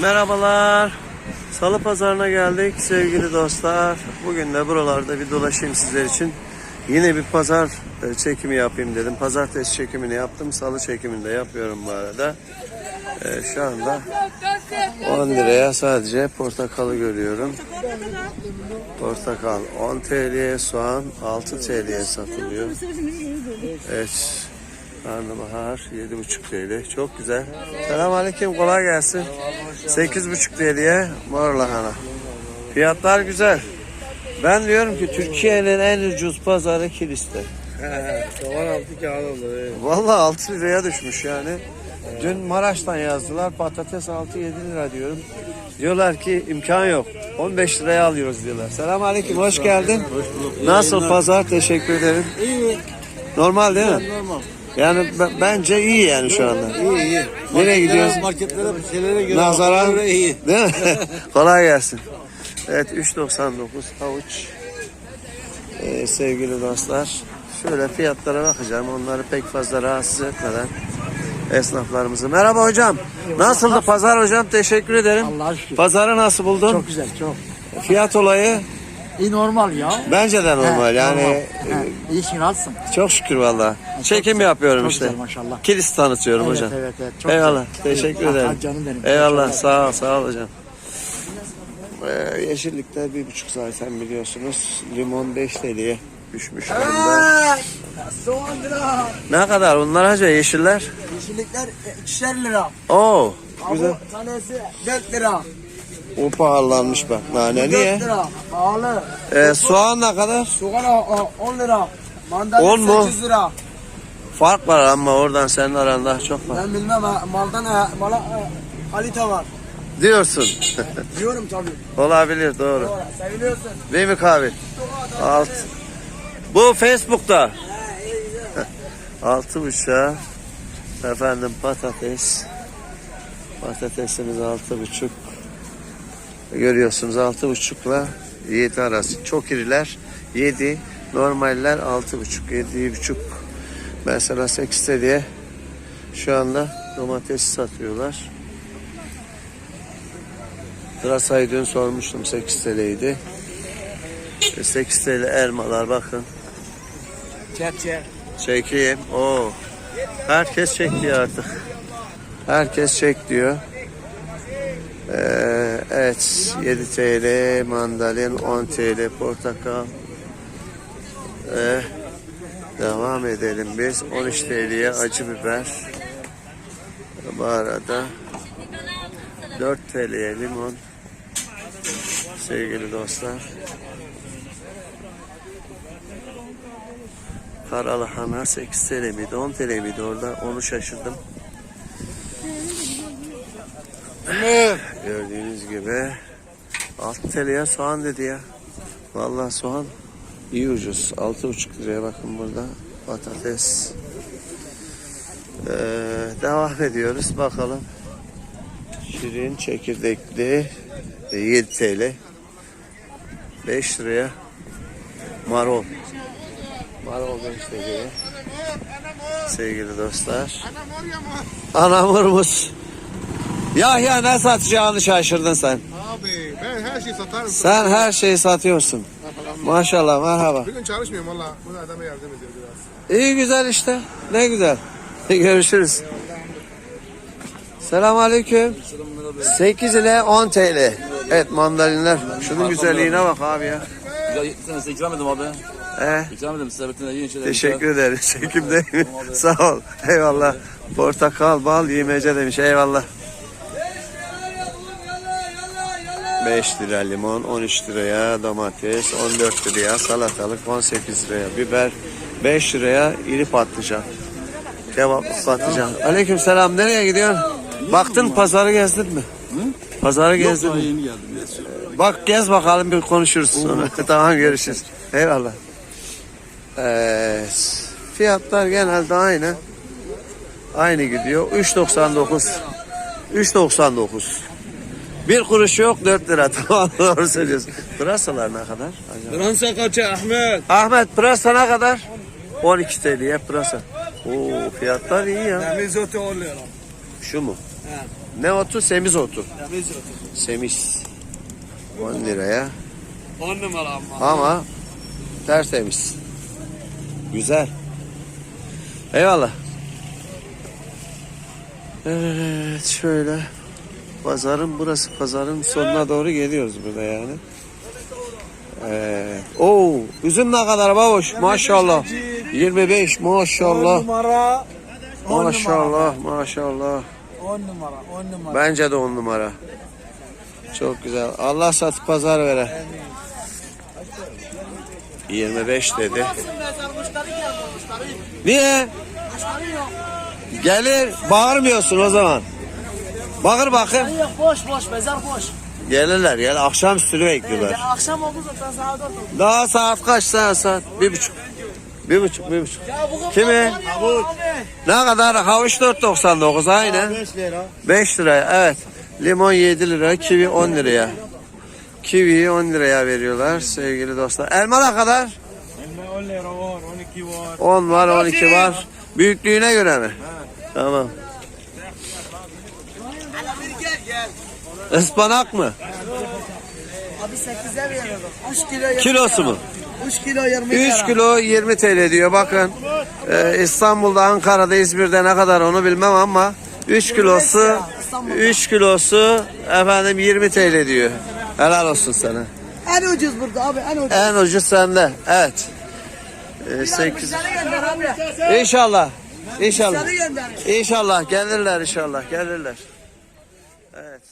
Merhabalar. Salı pazarına geldik sevgili dostlar. Bugün de buralarda bir dolaşayım sizler için. Yine bir pazar e, çekimi yapayım dedim. Pazartesi çekimini yaptım. Salı çekimini de yapıyorum bu arada. E, şu anda 10 liraya sadece portakalı görüyorum. Portakal 10 TL'ye, soğan 6 TL'ye satılıyor. Evet. Karnabahar 7,5 TL. Çok güzel. Selamünaleyküm. Kolay gelsin. 8,5 TL'ye mor lahana. Fiyatlar güzel. Ben diyorum ki Türkiye'nin en ucuz pazarı Kilis'te. Soğan altı kağıt oldu. Vallahi 6 liraya düşmüş yani. Dün Maraş'tan yazdılar. Patates 6-7 lira diyorum. Diyorlar ki imkan yok. 15 liraya alıyoruz diyorlar. Selamünaleyküm. Hoş geldin. Nasıl pazar? Teşekkür ederim. İyi. Normal değil mi? Normal. Yani b- bence iyi yani şu anda. İyi iyi. Nereye gidiyoruz? Marketlere bir şeylere göre. Nazaran bakımlara iyi. değil mi? Kolay gelsin. Evet 3.99 havuç. Ee, sevgili dostlar. Şöyle fiyatlara bakacağım. Onları pek fazla rahatsız etmeden esnaflarımızı. Merhaba hocam. Nasıldı pazar hocam? Teşekkür ederim. Allah'a şükür. Pazarı nasıl buldun? Çok güzel, çok. Fiyat olayı İyi normal ya. bence de normal. He, Yani normal. e, He, İyisin, rahatsın. çok şükür valla. Çekim yapıyorum Çok işte. güzel maşallah. Kilis tanıtıyorum Evet, hocam. evet, evet. Çok Eyvallah. güzel. Teşekkür Ah, ederim. ah, canım benim. Eyvallah. Sağ ol, sağ ol hocam. Ee, yeşillikler bir buçuk zaten biliyorsunuz. Limon 5 TL'ye düşmüş durumda. Soğan lira. Ne kadar bunlar hacı yeşiller? Yeşillikler e, ikişer lira. Oo, güzel. Bu tanesi 4 lira. O pahalanmış bak. Nane 4 niye? lira. Pahalı. Ee, soğan ne kadar? Soğan a- a- 10 lira. Mandalina 10 mu? 8 lira. Fark var ama oradan senin aranda çok var. Ben bilmem ha, maldan ha, mala ha, kalite var. Diyorsun. Diyorum tabii. Olabilir doğru. Doğru, Seviliyorsun. Değil mi kahve? Alt. Bu Facebook'ta. Altı buçuğa. Efendim patates. Patatesimiz altı buçuk. Görüyorsunuz altı buçukla yedi arası. Çok iriler yedi. Normaller altı buçuk. Yedi buçuk. Mesela sekiz diye şu anda domates satıyorlar. Pırasayı dün sormuştum 8 TL'ydi. 8 TL elmalar bakın. Kepçe. Çekeyim. Oo. Herkes çek diyor artık. Herkes çek diyor. Ee, evet 7 TL mandalin 10 TL portakal. Ee, devam edelim biz. 13 TL'ye acı biber. Bu arada 4 TL'ye limon. Sevgili dostlar. Karalahana 8 TL miydi 10 TL miydi orada onu şaşırdım. Gördüğünüz gibi 6 TL'ye soğan dedi ya. Vallahi soğan iyi ucuz. 6,5 liraya bakın burada patates. Ee, devam ediyoruz bakalım. Şirin çekirdekli e, 7 TL. 5 liraya marul. Marul 5 TL'ye. Sevgili dostlar. Anamurumuz. Yahya ne satacağını şaşırdın sen. Abi ben her şeyi satarım. Sen her şeyi satıyorsun. Maşallah merhaba. Bugün çalışmıyorum valla. Bu adama yardım ediyor biraz. İyi güzel işte. Ne güzel. Görüşürüz. Selam aleyküm. 8 ile 10 TL. Evet mandalinler. Şunun güzelliğine bak abi ya. Güzel sen size ikram edeyim abi. Ee, İkram edeyim size bütün şeyler. teşekkür ederim. Çekim değil mi? Sağ ol. Eyvallah. Portakal, bal, yemece demiş. Eyvallah. 5 lira limon, 13 liraya domates, 14 liraya salatalık, 18 liraya biber, 5 liraya iri patlıcan. Kebaplık patlıcan. Aleyküm selam. Nereye gidiyorsun? Baktın pazarı gezdin mi? Pazarı gezdin mi? Yeni geldim. Bak gez bakalım bir konuşuruz sonra. tamam görüşürüz. Eyvallah. Evet. Fiyatlar genelde aynı. Aynı gidiyor. 3.99. 3.99. Bir kuruş yok 4 lira. Tamam doğru söylüyorsun. Pırasalar ne kadar? Acaba? Fransa kaça Ahmet? Ahmet pırasa ne kadar? 12 TL'ye pırasa. Oo fiyatlar iyi ya. Temiz otu oluyor. Şu mu? He. Ne otu? Semiz otu. Temiz otu. Semiz. 10 liraya. 10 numara ama. Ama tertemiz. Güzel. Eyvallah. Evet şöyle. Pazarın burası pazarın sonuna doğru geliyoruz burada yani. Evet. Oo, üzüm ne kadar babuş maşallah. 25 10 maşallah. numara. 10 Maşallah maşallah. 10 numara. 10 numara. Bence de on numara. Çok güzel. Allah satıp pazar vere. 25 dedi. Niye? Gelir. Bağırmıyorsun o zaman. Bağır bakayım. Yok boş boş mezar boş. Gelirler. Gel. Akşam üstünü bekliyorlar. akşam oldu zaten saat oldu. Daha saat kaç saat saat? Bir buçuk. Bir buçuk, bir buçuk. Kimi? Ne kadar? Havuç 4.99 aynı. 5 lira. 5 liraya evet. Limon 7 lira, kivi 10 liraya. Kiviyi 10 liraya veriyorlar sevgili dostlar. Elma ne kadar? Elma 10 lira var, 12 var. 10 var, 12 var. Büyüklüğüne göre mi? Tamam. Ispanak mı? Abi 8'e veriyorum. 3 kilo 20 Kilosu mu? 3 kilo 20 lira. 3 kilo 20 TL diyor bakın. Ee, İstanbul'da, Ankara'da, İzmir'de ne kadar onu bilmem ama 3 kilosu 3 kilosu efendim 20 TL diyor. Helal olsun sana. En ucuz burada abi en ucuz. En ucuz sende. Evet. Ee, 8 Seni gönder abi. İnşallah. İnşallah. İnşallah gelirler inşallah gelirler. Evet